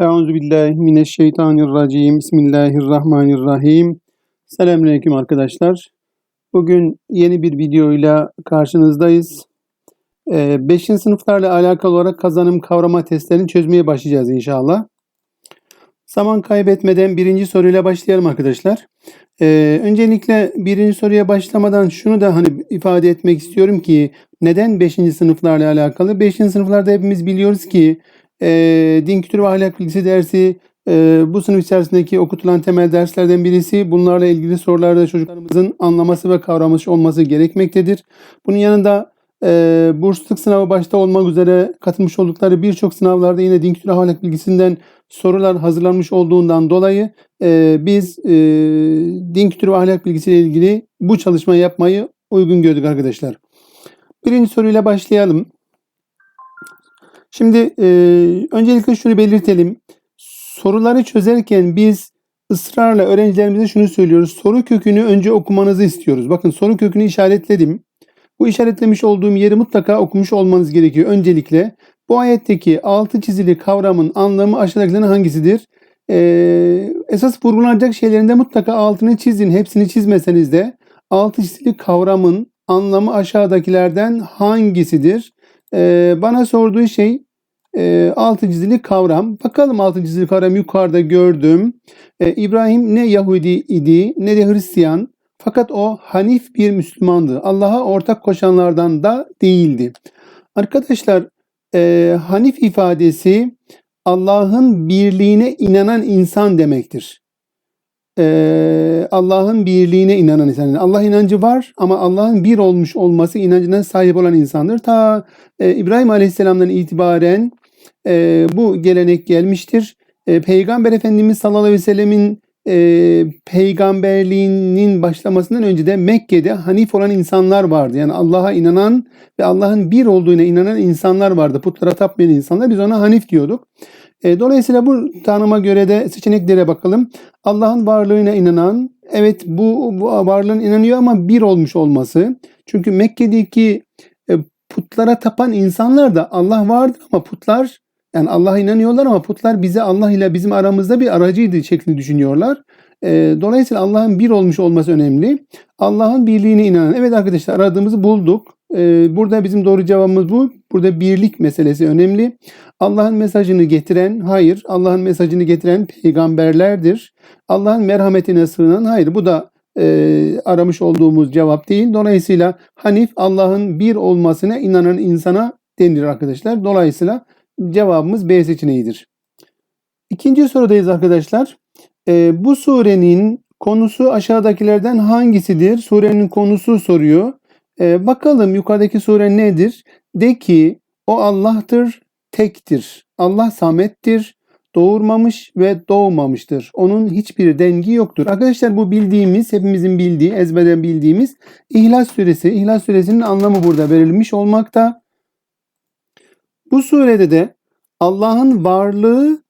Euzu billahi mineşşeytanirracim. Bismillahirrahmanirrahim. Selamünaleyküm arkadaşlar. Bugün yeni bir videoyla karşınızdayız. 5. sınıflarla alakalı olarak kazanım kavrama testlerini çözmeye başlayacağız inşallah. Zaman kaybetmeden birinci soruyla başlayalım arkadaşlar. Ee, öncelikle birinci soruya başlamadan şunu da hani ifade etmek istiyorum ki neden 5. sınıflarla alakalı? 5. sınıflarda hepimiz biliyoruz ki e, din kültürü ve ahlak bilgisi dersi e, bu sınıf içerisindeki okutulan temel derslerden birisi. Bunlarla ilgili sorularda çocuklarımızın anlaması ve kavraması olması gerekmektedir. Bunun yanında e, bursluluk sınavı başta olmak üzere katılmış oldukları birçok sınavlarda yine din kültürü ahlak bilgisinden sorular hazırlanmış olduğundan dolayı e, biz e, din kültürü ve ahlak bilgisiyle ilgili bu çalışmayı yapmayı uygun gördük arkadaşlar. Birinci soruyla başlayalım. Şimdi e, öncelikle şunu belirtelim. Soruları çözerken biz ısrarla öğrencilerimize şunu söylüyoruz. Soru kökünü önce okumanızı istiyoruz. Bakın soru kökünü işaretledim. Bu işaretlemiş olduğum yeri mutlaka okumuş olmanız gerekiyor. Öncelikle bu ayetteki altı çizili kavramın anlamı aşağıdakilerin hangisidir? Ee, esas vurgulanacak şeylerinde mutlaka altını çizin. Hepsini çizmeseniz de altı çizili kavramın anlamı aşağıdakilerden hangisidir? Ee, bana sorduğu şey e, altı çizili kavram. Bakalım altı çizili kavram yukarıda gördüm. Ee, İbrahim ne Yahudi idi ne de Hristiyan. Fakat o Hanif bir Müslümandı. Allah'a ortak koşanlardan da değildi. Arkadaşlar e, Hanif ifadesi Allah'ın birliğine inanan insan demektir. E, Allah'ın birliğine inanan insan. Allah inancı var ama Allah'ın bir olmuş olması inancına sahip olan insandır. Ta e, İbrahim Aleyhisselam'dan itibaren e, bu gelenek gelmiştir. E, Peygamber Efendimiz sallallahu aleyhi ve sellemin e, peygamberliğinin başlamasından önce de Mekke'de Hanif olan insanlar vardı. Yani Allah'a inanan ve Allah'ın bir olduğuna inanan insanlar vardı. Putlara tapmayan insanlar. Biz ona Hanif diyorduk. E, dolayısıyla bu tanıma göre de seçeneklere bakalım. Allah'ın varlığına inanan, evet bu, bu varlığın inanıyor ama bir olmuş olması. Çünkü Mekke'deki e, putlara tapan insanlar da Allah vardır ama putlar yani Allah'a inanıyorlar ama putlar bize Allah ile bizim aramızda bir aracıydı şeklinde düşünüyorlar. E, dolayısıyla Allah'ın bir olmuş olması önemli. Allah'ın birliğine inanan. Evet arkadaşlar aradığımızı bulduk. E, burada bizim doğru cevabımız bu. Burada birlik meselesi önemli. Allah'ın mesajını getiren, hayır. Allah'ın mesajını getiren peygamberlerdir. Allah'ın merhametine sığınan, hayır. Bu da e, aramış olduğumuz cevap değil. Dolayısıyla Hanif Allah'ın bir olmasına inanan insana denir arkadaşlar. Dolayısıyla cevabımız B seçeneğidir. İkinci sorudayız arkadaşlar. E, bu surenin konusu aşağıdakilerden hangisidir? Surenin konusu soruyor. E, bakalım yukarıdaki sure nedir? De ki o Allah'tır, tektir. Allah samettir, doğurmamış ve doğmamıştır. Onun hiçbir dengi yoktur. Arkadaşlar bu bildiğimiz, hepimizin bildiği, ezberden bildiğimiz İhlas suresi. İhlas suresinin anlamı burada verilmiş olmakta. Bu surede de Allah'ın varlığı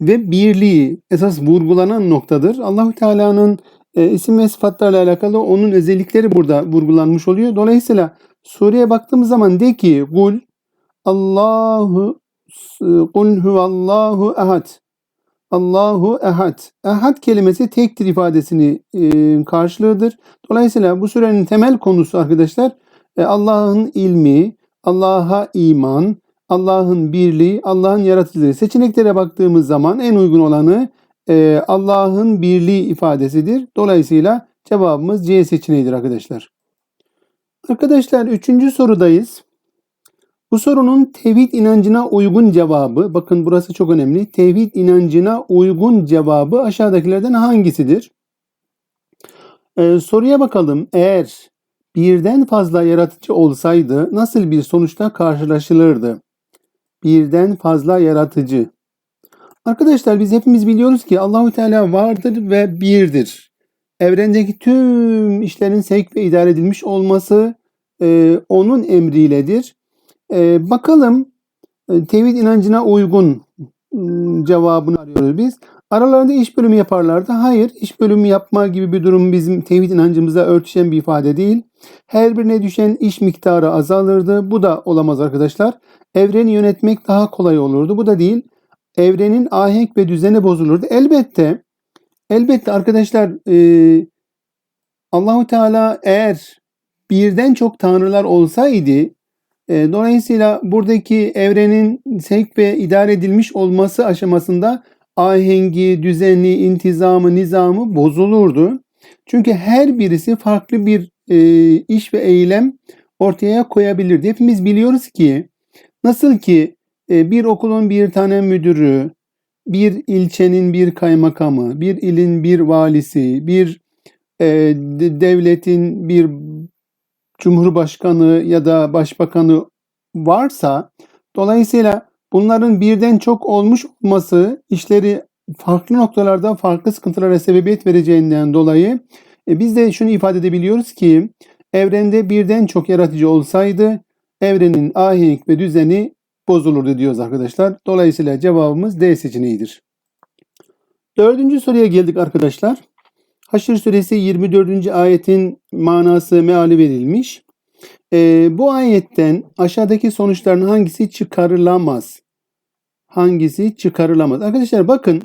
ve birliği esas vurgulanan noktadır. Allahu Teala'nın e, isim ve sıfatlarla alakalı onun özellikleri burada vurgulanmış oluyor. Dolayısıyla sureye baktığımız zaman de ki kul Allahu kul huvallahu ehad. Allahu ehad. Ehad kelimesi tektir ifadesini e, karşılığıdır. Dolayısıyla bu surenin temel konusu arkadaşlar e, Allah'ın ilmi, Allah'a iman, Allah'ın birliği, Allah'ın yaratıcılığı. Seçeneklere baktığımız zaman en uygun olanı e, Allah'ın birliği ifadesidir. Dolayısıyla cevabımız C seçeneğidir arkadaşlar. Arkadaşlar üçüncü sorudayız. Bu sorunun tevhid inancına uygun cevabı, bakın burası çok önemli. Tevhid inancına uygun cevabı aşağıdakilerden hangisidir? Ee, soruya bakalım. Eğer birden fazla yaratıcı olsaydı nasıl bir sonuçta karşılaşılırdı? Birden fazla yaratıcı. Arkadaşlar biz hepimiz biliyoruz ki Allahu Teala vardır ve birdir. Evrendeki tüm işlerin sevk ve idare edilmiş olması e, onun emriyledir. E, bakalım e, tevhid inancına uygun ıı, cevabını arıyoruz biz. Aralarında iş bölümü yaparlardı. Hayır, iş bölümü yapma gibi bir durum bizim tevhid inancımıza örtüşen bir ifade değil. Her birine düşen iş miktarı azalırdı. Bu da olamaz arkadaşlar. Evreni yönetmek daha kolay olurdu. Bu da değil. Evrenin ahenk ve düzeni bozulurdu. Elbette elbette arkadaşlar e, Allahu Teala eğer birden çok tanrılar olsaydı e, dolayısıyla buradaki evrenin sevk ve idare edilmiş olması aşamasında ahengi, düzeni, intizamı, nizamı bozulurdu. Çünkü her birisi farklı bir e, iş ve eylem ortaya koyabilirdi. Hepimiz biliyoruz ki nasıl ki bir okulun bir tane müdürü, bir ilçenin bir kaymakamı, bir ilin bir valisi, bir e, de- devletin bir cumhurbaşkanı ya da başbakanı varsa dolayısıyla bunların birden çok olmuş olması işleri farklı noktalarda farklı sıkıntılara sebebiyet vereceğinden dolayı e, biz de şunu ifade edebiliyoruz ki evrende birden çok yaratıcı olsaydı evrenin ahenk ve düzeni bozulurdu diyoruz arkadaşlar. Dolayısıyla cevabımız D seçeneğidir. Dördüncü soruya geldik arkadaşlar. Haşr suresi 24. ayetin manası meali verilmiş. Ee, bu ayetten aşağıdaki sonuçların hangisi çıkarılamaz? Hangisi çıkarılamaz? Arkadaşlar bakın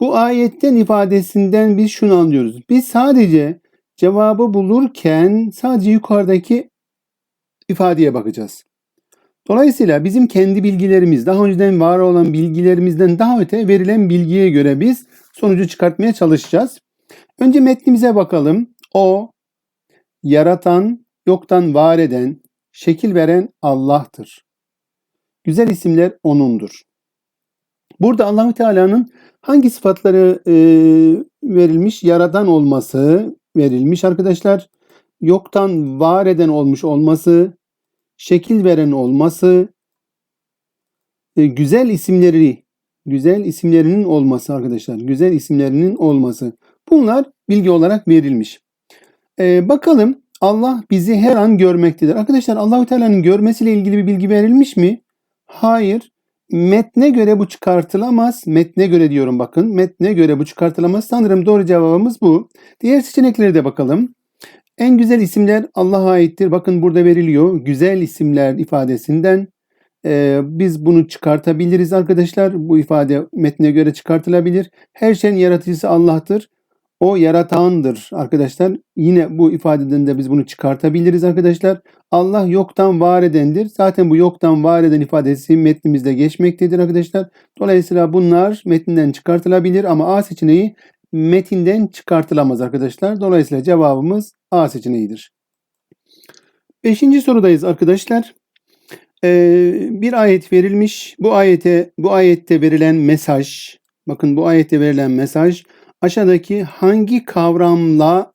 bu ayetten ifadesinden biz şunu anlıyoruz. Biz sadece cevabı bulurken sadece yukarıdaki ifadeye bakacağız. Dolayısıyla bizim kendi bilgilerimiz, daha önceden var olan bilgilerimizden daha öte verilen bilgiye göre biz sonucu çıkartmaya çalışacağız. Önce metnimize bakalım. O, yaratan, yoktan var eden, şekil veren Allah'tır. Güzel isimler O'nundur. Burada Allahü Teala'nın hangi sıfatları e, verilmiş? Yaradan olması verilmiş arkadaşlar. Yoktan var eden olmuş olması, şekil veren olması, e, güzel isimleri, güzel isimlerinin olması arkadaşlar. Güzel isimlerinin olması. Bunlar bilgi olarak verilmiş. E, bakalım Allah bizi her an görmektedir. Arkadaşlar Allahü Teala'nın görmesiyle ilgili bir bilgi verilmiş mi? Hayır. Metne göre bu çıkartılamaz. Metne göre diyorum bakın. Metne göre bu çıkartılamaz. Sanırım doğru cevabımız bu. Diğer seçeneklere de bakalım. En güzel isimler Allah'a aittir. Bakın burada veriliyor. Güzel isimler ifadesinden e, biz bunu çıkartabiliriz arkadaşlar. Bu ifade metne göre çıkartılabilir. Her şeyin yaratıcısı Allah'tır. O yaratandır arkadaşlar. Yine bu ifadeden de biz bunu çıkartabiliriz arkadaşlar. Allah yoktan var edendir. Zaten bu yoktan var eden ifadesi metnimizde geçmektedir arkadaşlar. Dolayısıyla bunlar metninden çıkartılabilir ama A seçeneği metinden çıkartılamaz arkadaşlar. Dolayısıyla cevabımız A seçeneğidir. Beşinci sorudayız arkadaşlar. Ee, bir ayet verilmiş. Bu ayete bu ayette verilen mesaj, bakın bu ayette verilen mesaj aşağıdaki hangi kavramla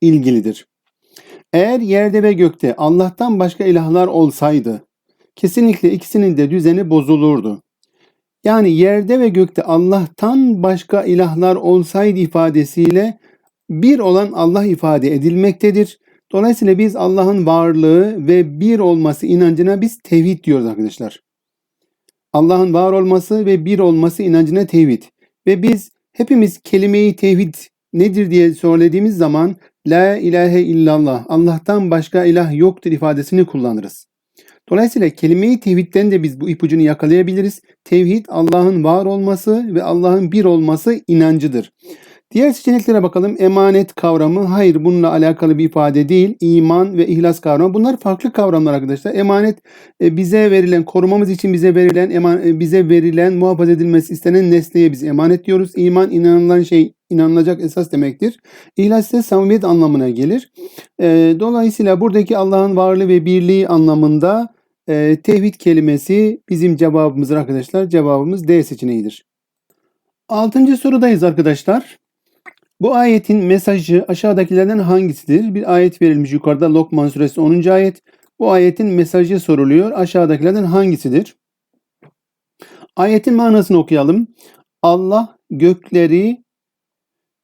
ilgilidir? Eğer yerde ve gökte Allah'tan başka ilahlar olsaydı kesinlikle ikisinin de düzeni bozulurdu. Yani yerde ve gökte Allah'tan başka ilahlar olsaydı ifadesiyle bir olan Allah ifade edilmektedir. Dolayısıyla biz Allah'ın varlığı ve bir olması inancına biz tevhid diyoruz arkadaşlar. Allah'ın var olması ve bir olması inancına tevhid. Ve biz hepimiz kelimeyi tevhid nedir diye söylediğimiz zaman La ilahe illallah Allah'tan başka ilah yoktur ifadesini kullanırız. Dolayısıyla kelime-i tevhidden de biz bu ipucunu yakalayabiliriz. Tevhid Allah'ın var olması ve Allah'ın bir olması inancıdır. Diğer seçeneklere bakalım. Emanet kavramı hayır bununla alakalı bir ifade değil. İman ve ihlas kavramı bunlar farklı kavramlar arkadaşlar. Emanet e, bize verilen korumamız için bize verilen eman, e, bize verilen muhafaza edilmesi istenen nesneye biz emanet diyoruz. İman inanılan şey inanılacak esas demektir. İhlas ise samimiyet anlamına gelir. E, dolayısıyla buradaki Allah'ın varlığı ve birliği anlamında e, tevhid kelimesi bizim cevabımızdır arkadaşlar. Cevabımız D seçeneğidir. Altıncı sorudayız arkadaşlar. Bu ayetin mesajı aşağıdakilerden hangisidir? Bir ayet verilmiş yukarıda Lokman suresi 10. ayet. Bu ayetin mesajı soruluyor. Aşağıdakilerden hangisidir? Ayetin manasını okuyalım. Allah gökleri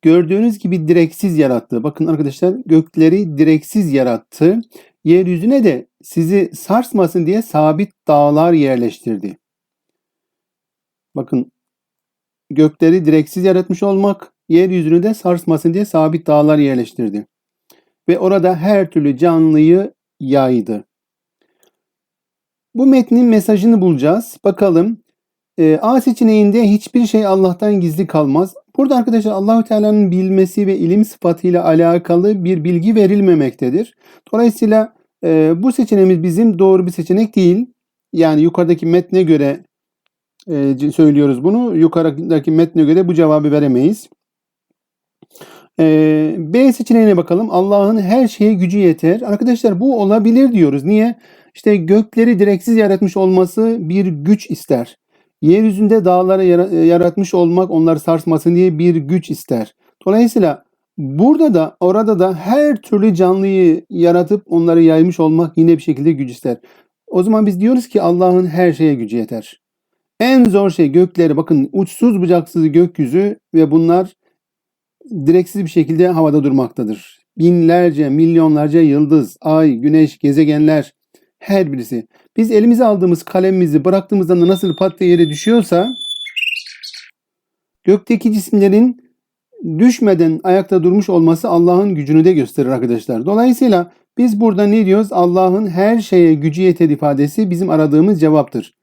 gördüğünüz gibi direksiz yarattı. Bakın arkadaşlar gökleri direksiz yarattı. Yeryüzüne de sizi sarsmasın diye sabit dağlar yerleştirdi. Bakın gökleri direksiz yaratmış olmak, yeryüzünü de sarsmasın diye sabit dağlar yerleştirdi. Ve orada her türlü canlıyı yaydı. Bu metnin mesajını bulacağız. Bakalım E, A seçeneğinde hiçbir şey Allah'tan gizli kalmaz. Burada arkadaşlar Allahü Teala'nın bilmesi ve ilim sıfatıyla alakalı bir bilgi verilmemektedir. Dolayısıyla e, bu seçeneğimiz bizim doğru bir seçenek değil. Yani yukarıdaki metne göre e, söylüyoruz bunu. Yukarıdaki metne göre bu cevabı veremeyiz. E, B seçeneğine bakalım. Allah'ın her şeye gücü yeter. Arkadaşlar bu olabilir diyoruz. Niye? İşte gökleri direksiz yaratmış olması bir güç ister. Yeryüzünde dağları yaratmış olmak onları sarsmasın diye bir güç ister. Dolayısıyla burada da orada da her türlü canlıyı yaratıp onları yaymış olmak yine bir şekilde güç ister. O zaman biz diyoruz ki Allah'ın her şeye gücü yeter. En zor şey gökleri bakın uçsuz bucaksız gökyüzü ve bunlar direksiz bir şekilde havada durmaktadır. Binlerce, milyonlarca yıldız, ay, güneş, gezegenler her birisi. Biz elimize aldığımız kalemimizi bıraktığımızda da nasıl pat diye yere düşüyorsa gökteki cisimlerin düşmeden ayakta durmuş olması Allah'ın gücünü de gösterir arkadaşlar. Dolayısıyla biz burada ne diyoruz? Allah'ın her şeye gücü yeter ifadesi bizim aradığımız cevaptır.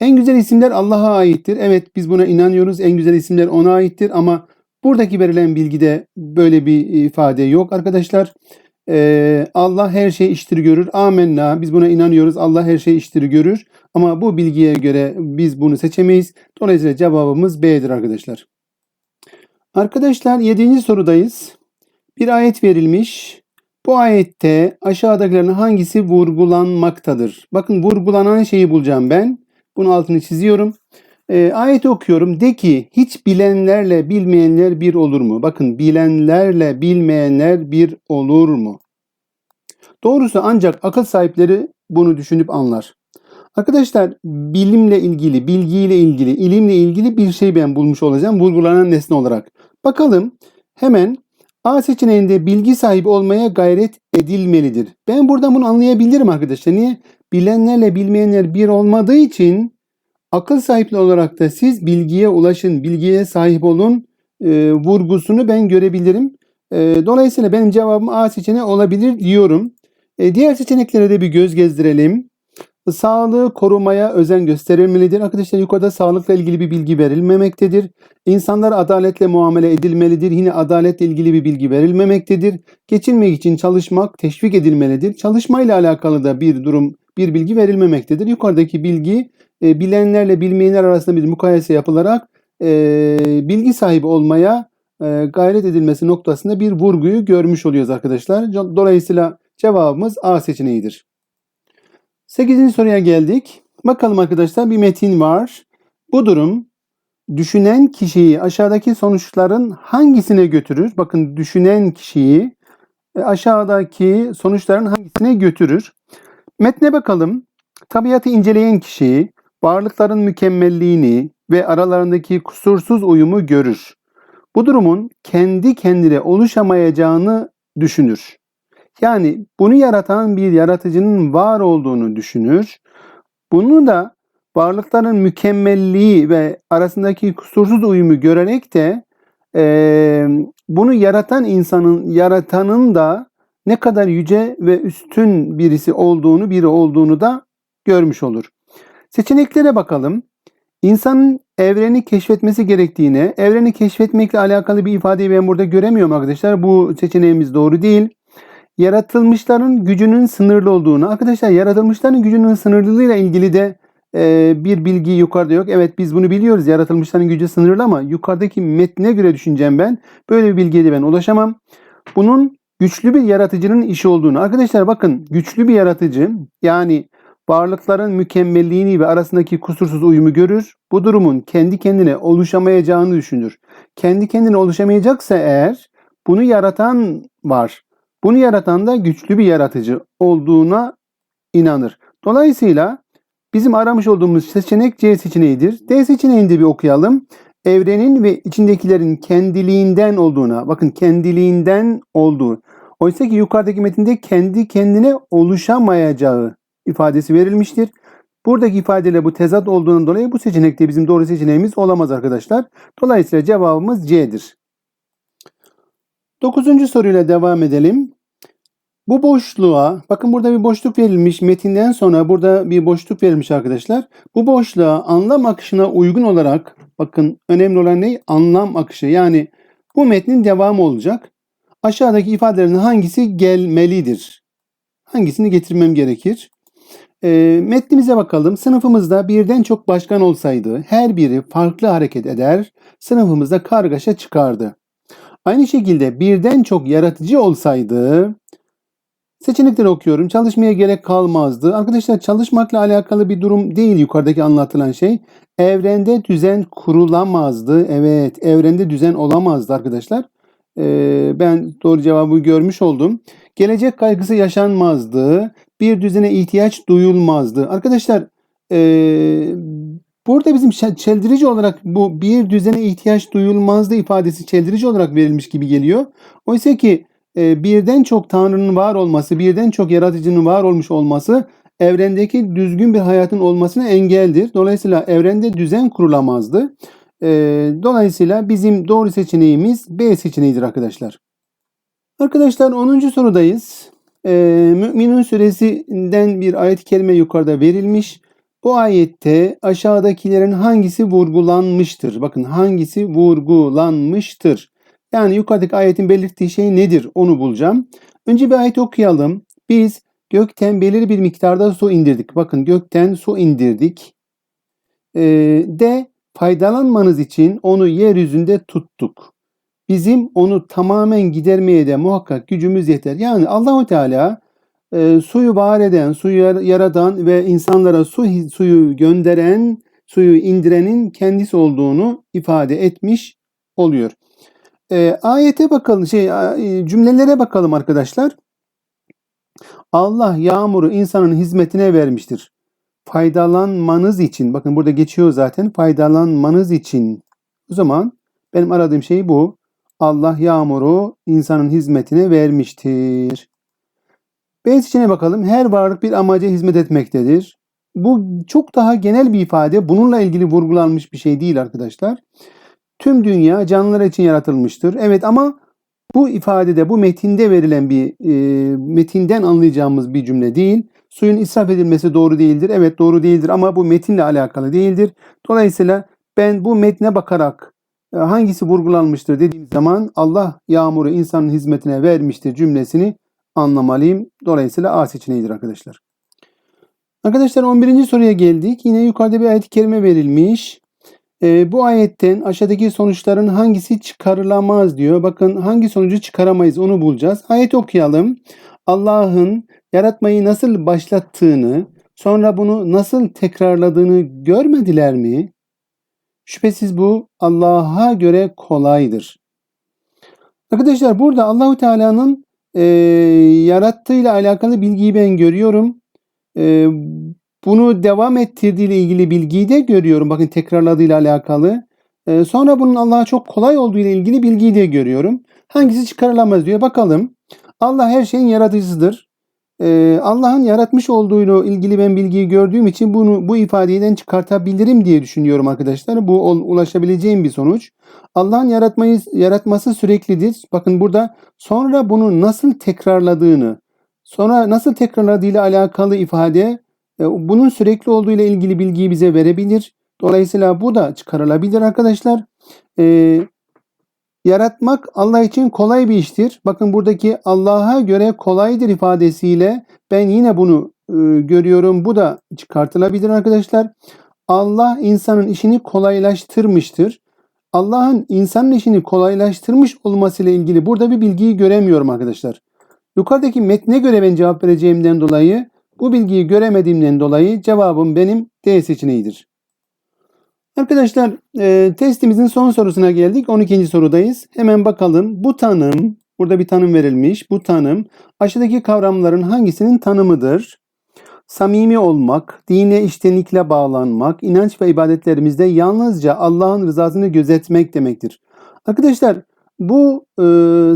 En güzel isimler Allah'a aittir. Evet biz buna inanıyoruz. En güzel isimler ona aittir ama buradaki verilen bilgide böyle bir ifade yok arkadaşlar. Ee, Allah her şeyi iştir görür. Amenna. Biz buna inanıyoruz. Allah her şeyi iştir görür. Ama bu bilgiye göre biz bunu seçemeyiz. Dolayısıyla cevabımız B'dir arkadaşlar. Arkadaşlar 7. sorudayız. Bir ayet verilmiş. Bu ayette aşağıdakilerin hangisi vurgulanmaktadır? Bakın vurgulanan şeyi bulacağım ben. Bunun altını çiziyorum. E, ayeti okuyorum. De ki hiç bilenlerle bilmeyenler bir olur mu? Bakın bilenlerle bilmeyenler bir olur mu? Doğrusu ancak akıl sahipleri bunu düşünüp anlar. Arkadaşlar bilimle ilgili, bilgiyle ilgili, ilimle ilgili bir şey ben bulmuş olacağım vurgulanan nesne olarak. Bakalım hemen A seçeneğinde bilgi sahibi olmaya gayret edilmelidir. Ben buradan bunu anlayabilirim arkadaşlar. Niye? Bilenlerle bilmeyenler bir olmadığı için akıl sahipli olarak da siz bilgiye ulaşın, bilgiye sahip olun e, vurgusunu ben görebilirim. E, dolayısıyla benim cevabım A seçeneği olabilir diyorum. E, diğer seçeneklere de bir göz gezdirelim. Sağlığı korumaya özen gösterilmelidir. Arkadaşlar yukarıda sağlıkla ilgili bir bilgi verilmemektedir. İnsanlar adaletle muamele edilmelidir. Yine adaletle ilgili bir bilgi verilmemektedir. Geçinmek için çalışmak teşvik edilmelidir. Çalışmayla alakalı da bir durum, bir bilgi verilmemektedir. Yukarıdaki bilgi e, bilenlerle bilmeyenler arasında bir mukayese yapılarak e, bilgi sahibi olmaya e, gayret edilmesi noktasında bir vurguyu görmüş oluyoruz arkadaşlar. Dolayısıyla cevabımız A seçeneğidir. 8. soruya geldik. Bakalım arkadaşlar bir metin var. Bu durum düşünen kişiyi aşağıdaki sonuçların hangisine götürür? Bakın düşünen kişiyi aşağıdaki sonuçların hangisine götürür? Metne bakalım. Tabiatı inceleyen kişi varlıkların mükemmelliğini ve aralarındaki kusursuz uyumu görür. Bu durumun kendi kendine oluşamayacağını düşünür. Yani bunu yaratan bir yaratıcının var olduğunu düşünür. Bunu da varlıkların mükemmelliği ve arasındaki kusursuz uyumu görerek de e, bunu yaratan insanın, yaratanın da ne kadar yüce ve üstün birisi olduğunu, biri olduğunu da görmüş olur. Seçeneklere bakalım. İnsanın evreni keşfetmesi gerektiğine, evreni keşfetmekle alakalı bir ifadeyi ben burada göremiyorum arkadaşlar. Bu seçeneğimiz doğru değil. Yaratılmışların gücünün sınırlı olduğunu. Arkadaşlar yaratılmışların gücünün sınırlılığıyla ilgili de e, bir bilgi yukarıda yok. Evet biz bunu biliyoruz. Yaratılmışların gücü sınırlı ama yukarıdaki metne göre düşüneceğim ben. Böyle bir bilgiye de ben ulaşamam. Bunun güçlü bir yaratıcının işi olduğunu. Arkadaşlar bakın güçlü bir yaratıcı yani varlıkların mükemmelliğini ve arasındaki kusursuz uyumu görür. Bu durumun kendi kendine oluşamayacağını düşünür. Kendi kendine oluşamayacaksa eğer bunu yaratan var. Bunu yaratan da güçlü bir yaratıcı olduğuna inanır. Dolayısıyla bizim aramış olduğumuz seçenek C seçeneğidir. D seçeneğini de bir okuyalım. Evrenin ve içindekilerin kendiliğinden olduğuna, bakın kendiliğinden olduğu. Oysa ki yukarıdaki metinde kendi kendine oluşamayacağı ifadesi verilmiştir. Buradaki ifadeyle bu tezat olduğundan dolayı bu seçenekte bizim doğru seçeneğimiz olamaz arkadaşlar. Dolayısıyla cevabımız C'dir. Dokuzuncu soruyla devam edelim. Bu boşluğa, bakın burada bir boşluk verilmiş. Metinden sonra burada bir boşluk verilmiş arkadaşlar. Bu boşluğa anlam akışına uygun olarak, bakın önemli olan ne? Anlam akışı. Yani bu metnin devamı olacak. Aşağıdaki ifadelerin hangisi gelmelidir? Hangisini getirmem gerekir? E, metnimize bakalım. Sınıfımızda birden çok başkan olsaydı her biri farklı hareket eder, sınıfımızda kargaşa çıkardı. Aynı şekilde birden çok yaratıcı olsaydı seçenekleri okuyorum. Çalışmaya gerek kalmazdı. Arkadaşlar çalışmakla alakalı bir durum değil yukarıdaki anlatılan şey. Evrende düzen kurulamazdı. Evet, evrende düzen olamazdı arkadaşlar. Ee, ben doğru cevabı görmüş oldum. Gelecek kaygısı yaşanmazdı. Bir düzene ihtiyaç duyulmazdı. Arkadaşlar ee, burada bizim çel- çeldirici olarak bu bir düzene ihtiyaç duyulmazdı ifadesi çeldirici olarak verilmiş gibi geliyor. Oysa ki birden çok Tanrı'nın var olması, birden çok yaratıcının var olmuş olması evrendeki düzgün bir hayatın olmasına engeldir. Dolayısıyla evrende düzen kurulamazdı. E, dolayısıyla bizim doğru seçeneğimiz B seçeneğidir arkadaşlar. Arkadaşlar 10. sorudayız. E, Müminun suresinden bir ayet-i kerime yukarıda verilmiş. Bu ayette aşağıdakilerin hangisi vurgulanmıştır? Bakın hangisi vurgulanmıştır? Yani yukarıdaki ayetin belirttiği şey nedir? Onu bulacağım. Önce bir ayet okuyalım. Biz gökten belirli bir miktarda su indirdik. Bakın gökten su indirdik. Ee, de faydalanmanız için onu yeryüzünde tuttuk. Bizim onu tamamen gidermeye de muhakkak gücümüz yeter. Yani Allahu Teala e, suyu var eden, suyu yar- yaratan ve insanlara su suyu gönderen, suyu indirenin kendisi olduğunu ifade etmiş oluyor. E, ayete bakalım, şey e, cümlelere bakalım arkadaşlar. Allah yağmuru insanın hizmetine vermiştir. Faydalanmanız için, bakın burada geçiyor zaten, faydalanmanız için. O zaman benim aradığım şey bu. Allah yağmuru insanın hizmetine vermiştir. B seçeneğine bakalım. Her varlık bir amaca hizmet etmektedir. Bu çok daha genel bir ifade. Bununla ilgili vurgulanmış bir şey değil arkadaşlar. Tüm dünya canlılar için yaratılmıştır. Evet ama bu ifadede, bu metinde verilen bir e, metinden anlayacağımız bir cümle değil. Suyun israf edilmesi doğru değildir. Evet doğru değildir ama bu metinle alakalı değildir. Dolayısıyla ben bu metne bakarak e, hangisi vurgulanmıştır dediğim zaman Allah yağmuru insanın hizmetine vermiştir cümlesini anlamalıyım. Dolayısıyla A seçeneğidir arkadaşlar. Arkadaşlar 11. soruya geldik. Yine yukarıda bir ayet-i kerime verilmiş. Ee, bu ayetten aşağıdaki sonuçların hangisi çıkarılamaz diyor. Bakın hangi sonucu çıkaramayız onu bulacağız. Ayet okuyalım. Allah'ın yaratmayı nasıl başlattığını, sonra bunu nasıl tekrarladığını görmediler mi? Şüphesiz bu Allah'a göre kolaydır. Arkadaşlar burada Allahu Teala'nın e, yarattığıyla alakalı bilgiyi ben görüyorum. E, bunu devam ettirdiğiyle ilgili bilgiyi de görüyorum. Bakın tekrarladığıyla alakalı. E, sonra bunun Allah'a çok kolay olduğu ile ilgili bilgiyi de görüyorum. Hangisi çıkarılamaz diyor. Bakalım. Allah her şeyin yaratıcısıdır. E, Allah'ın yaratmış olduğuyla ilgili ben bilgiyi gördüğüm için bunu bu ifadeden çıkartabilirim diye düşünüyorum arkadaşlar. Bu ulaşabileceğim bir sonuç. Allah'ın yaratmayı yaratması süreklidir. Bakın burada sonra bunu nasıl tekrarladığını, sonra nasıl tekrarladığıyla alakalı ifade bunun sürekli olduğu ile ilgili bilgiyi bize verebilir. Dolayısıyla bu da çıkarılabilir arkadaşlar. E, yaratmak Allah için kolay bir iştir. Bakın buradaki Allah'a göre kolaydır ifadesiyle ben yine bunu e, görüyorum. Bu da çıkartılabilir arkadaşlar. Allah insanın işini kolaylaştırmıştır. Allah'ın insanın işini kolaylaştırmış olmasıyla ilgili burada bir bilgiyi göremiyorum arkadaşlar. Yukarıdaki metne göre ben cevap vereceğimden dolayı bu bilgiyi göremediğimden dolayı cevabım benim D seçeneğidir. Arkadaşlar e, testimizin son sorusuna geldik. 12. sorudayız. Hemen bakalım. Bu tanım, burada bir tanım verilmiş. Bu tanım aşağıdaki kavramların hangisinin tanımıdır? Samimi olmak, dine içtenlikle bağlanmak, inanç ve ibadetlerimizde yalnızca Allah'ın rızasını gözetmek demektir. Arkadaşlar bu e,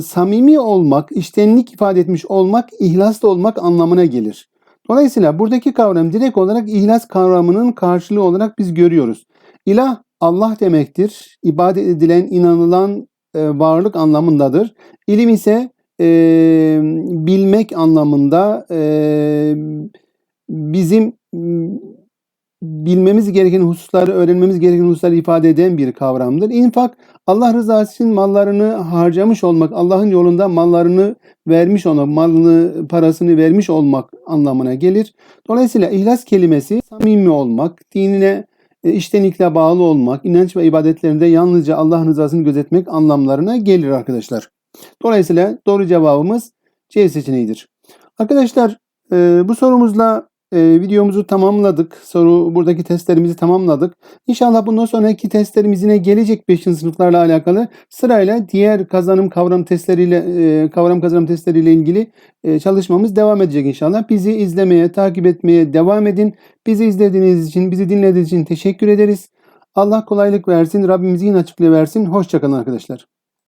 samimi olmak, içtenlik ifade etmiş olmak, ihlaslı olmak anlamına gelir. Dolayısıyla buradaki kavram direkt olarak ihlas kavramının karşılığı olarak biz görüyoruz. İlah Allah demektir. İbadet edilen, inanılan e, varlık anlamındadır. İlim ise e, bilmek anlamında e, bizim bilmemiz gereken hususları, öğrenmemiz gereken hususları ifade eden bir kavramdır. İnfak Allah rızası için mallarını harcamış olmak, Allah'ın yolunda mallarını vermiş olmak, malını, parasını vermiş olmak anlamına gelir. Dolayısıyla ihlas kelimesi samimi olmak, dinine e, içtenlikle bağlı olmak, inanç ve ibadetlerinde yalnızca Allah'ın rızasını gözetmek anlamlarına gelir arkadaşlar. Dolayısıyla doğru cevabımız C seçeneğidir. Arkadaşlar e, bu sorumuzla e, videomuzu tamamladık. Soru buradaki testlerimizi tamamladık. İnşallah bundan sonraki testlerimiz yine gelecek 5. sınıflarla alakalı sırayla diğer kazanım kavram testleriyle e, kavram kazanım testleriyle ilgili e, çalışmamız devam edecek inşallah. Bizi izlemeye, takip etmeye devam edin. Bizi izlediğiniz için, bizi dinlediğiniz için teşekkür ederiz. Allah kolaylık versin. Rabbimiz yine açıklığı versin. Hoşçakalın arkadaşlar.